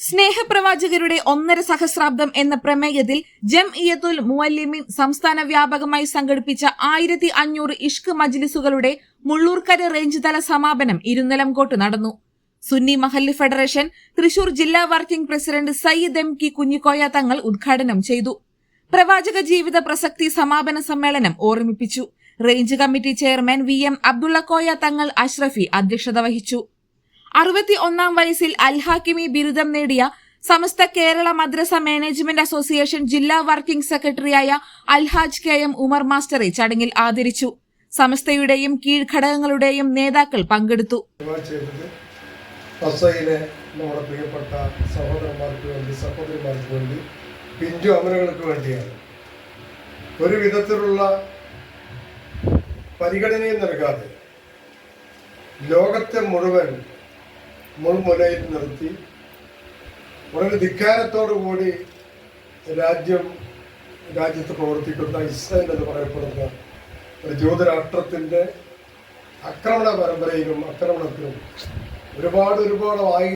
സ്നേഹപ്രവാചകരുടെ ഒന്നര സഹസ്രാബ്ദം എന്ന പ്രമേയത്തിൽ ജം ഇയത്തുൽ മുവല്ലിമിൻ സംസ്ഥാന വ്യാപകമായി സംഘടിപ്പിച്ച ആയിരത്തി അഞ്ഞൂറ് ഇഷ്ക് മജ്ലിസുകളുടെ മുള്ളൂർക്കര റേഞ്ച് തല സമാപനം ഇരുന്നലംകോട്ട് നടന്നു. സുന്നി മഹല്ല് ഫെഡറേഷൻ തൃശൂർ ജില്ലാ വർക്കിംഗ് പ്രസിഡന്റ് സയ്യിദ് എം കി കുഞ്ഞിക്കോയ തങ്ങൾ ഉദ്ഘാടനം ചെയ്തു. പ്രവാചക ജീവിത പ്രസക്തി സമാപന സമ്മേളനം ഓർമ്മിപ്പിച്ചു. Range committee chairman V M Abdulla Koya Thangal Ashrafi അധ്യക്ഷത വഹിച്ചു. അറുപത്തി ഒന്നാം വയസ്സിൽ അൽഹാക്കിമി ബിരുദം നേടിയ സമസ്ത കേരള മദ്രസ മാനേജ്മെന്റ് അസോസിയേഷൻ ജില്ലാ വർക്കിംഗ് സെക്രട്ടറിയായ അൽഹാജ് കെ എം ഉമർ മാസ്റ്ററെ ചടങ്ങിൽ ആദരിച്ചു. സമസ്തയുടെയും കീഴ്ഘടകങ്ങളുടെയും നേതാക്കൾ പങ്കെടുത്തു. നമ്മുടെ പ്രിയപ്പെട്ട സഹോദരന്മാർക്ക് വേണ്ടി സഹോദരിമാർക്ക് വേണ്ടി പിഞ്ചു അമരകൾക്ക് വേണ്ടിയാണ്. ഒരു വിധത്തിലുള്ള പരിഗണനയും നൽകാതെ ലോകത്തെ മുഴുവൻ മുൾമുനയിൽ നിർത്തി. വളരെ ധിക്കാരത്തോടു കൂടി രാജ്യം രാജ്യത്ത് പ്രവർത്തിക്കുന്ന ഇസ്രായേൽ എന്ന് പറയപ്പെടുന്ന ഒരു ജ്യോതിരാഷ്ട്രത്തിന്റെ ആക്രമണ പരമ്പരയിലും ആക്രമണത്തിലും ഒരുപാട് ഒരുപാട് ആയി